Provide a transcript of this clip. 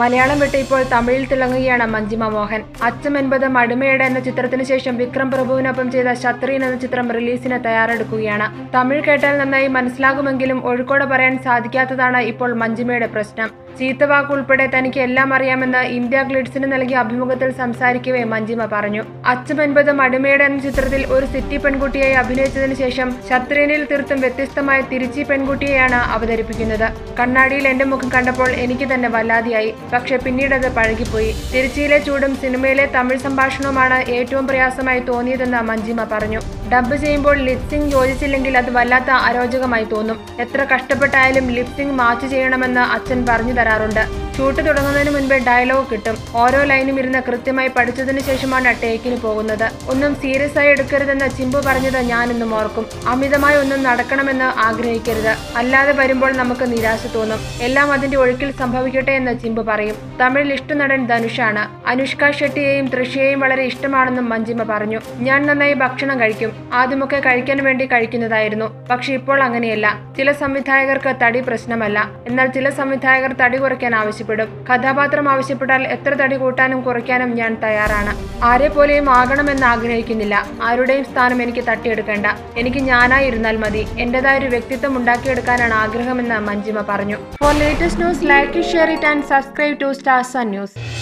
മലയാളം വിട്ട് ഇപ്പോൾ തമിഴിൽ തിളങ്ങുകയാണ് മഞ്ജിമ മോഹൻ. അച്ഛം എൺപത് മടുമയുടെ എന്ന ചിത്രത്തിന് ശേഷം വിക്രം പ്രഭുവിനൊപ്പം ചെയ്ത ശത്രീൻ എന്ന ചിത്രം റിലീസിന് തയ്യാറെടുക്കുകയാണ്. തമിഴ് കേട്ടാൽ നന്നായി മനസ്സിലാകുമെങ്കിലും ഒഴുക്കോടെ പറയാൻ സാധിക്കാത്തതാണ് ഇപ്പോൾ മഞ്ജിമയുടെ പ്രശ്നം. ചീത്തവാക്ക് ഉൾപ്പെടെ തനിക്ക് എല്ലാം അറിയാമെന്ന് ഇന്ത്യ ഗ്ലിഡ്സിന് നൽകിയ അഭിമുഖത്തിൽ സംസാരിക്കവേ മഞ്ജിമ പറഞ്ഞു. അച്ഛം എൺപത് മടുമയുടെ എന്ന ചിത്രത്തിൽ ഒരു സിറ്റി പെൺകുട്ടിയായി അഭിനയിച്ചതിന് ശേഷം ശത്രുനിൽ തീർത്തും വ്യത്യസ്തമായ തിരിച്ചി പെൺകുട്ടിയെയാണ് അവതരിപ്പിക്കുന്നത്. കണ്ണാടിയിൽ എന്റെ മുഖം കണ്ടപ്പോൾ എനിക്ക് തന്നെ വല്ലാതെയായി. പക്ഷെ പിന്നീട് അത് പഴകിപ്പോയി. തിരുച്ചിയിലെ ചൂടും സിനിമയിലെ തമിഴ് സംഭാഷണവുമാണ് ഏറ്റവും പ്രയാസമായി തോന്നിയതെന്ന് മഞ്ജിമ പറഞ്ഞു. ഡബ് ചെയ്യുമ്പോൾ ലിപ്സിംഗ് യോജിച്ചില്ലെങ്കിൽ അത് വല്ലാത്ത അരോചകമായി തോന്നും. എത്ര കഷ്ടപ്പെട്ടായാലും ലിപ്സിംഗ് മാച്ച് ചെയ്യണമെന്ന് അച്ഛൻ പറഞ്ഞു തരാറുണ്ട്. ഷൂട്ട് തുടങ്ങുന്നതിന് മുൻപേ ഡയലോഗ് കിട്ടും. ഓരോ ലൈനും ഇരുന്ന് കൃത്യമായി പഠിച്ചതിന് ശേഷമാണ് ടേക്കിന് പോകുന്നത്. ഒന്നും സീരിയസ് ആയി എടുക്കരുതെന്ന് ചിമ്പു പറഞ്ഞത് ഞാനിന്നും ഓർക്കും. അമിതമായി ഒന്നും നടക്കണമെന്ന് ആഗ്രഹിക്കരുത്. അല്ലാതെ വരുമ്പോൾ നമുക്ക് നിരാശ തോന്നും. എല്ലാം അതിന്റെ ഒഴുക്കിൽ സംഭവിക്കട്ടെ എന്ന് ചിമ്പു പറയും. തമിഴിൽ ഇഷ്ടനടൻ ധനുഷാണ്. അനുഷ്ക ഷെട്ടിയെയും തൃഷയെയും വളരെ ഇഷ്ടമാണെന്നും മഞ്ജിമ പറഞ്ഞു. ഞാൻ നന്നായി ഭക്ഷണം കഴിക്കും. ആദ്യമൊക്കെ കഴിക്കാൻ വേണ്ടി കഴിക്കുന്നതായിരുന്നു. പക്ഷെ ഇപ്പോൾ അങ്ങനെയല്ല. ചില സംവിധായകർക്ക് തടി പ്രശ്നമല്ല. എന്നാൽ ചില സംവിധായകർ തടി കുറയ്ക്കാൻ ആവശ്യപ്പെടും. കഥാപാത്രം ആവശ്യപ്പെട്ടാൽ എത്ര തടി കൂട്ടാനും കുറയ്ക്കാനും ഞാൻ തയ്യാറാണ്. ആരെ പോലെയും ആകണമെന്ന് ആഗ്രഹിക്കുന്നില്ല. ആരുടെയും സ്ഥാനം എനിക്ക് തട്ടിയെടുക്കേണ്ട. എനിക്ക് ഞാനായി ഇരുന്നാൽ മതി. എന്റേതായ ഒരു വ്യക്തിത്വം ഉണ്ടാക്കിയെടുക്കാനാണ് ആഗ്രഹമെന്ന് മഞ്ജിമ പറഞ്ഞു. For latest news like share it and subscribe to stars news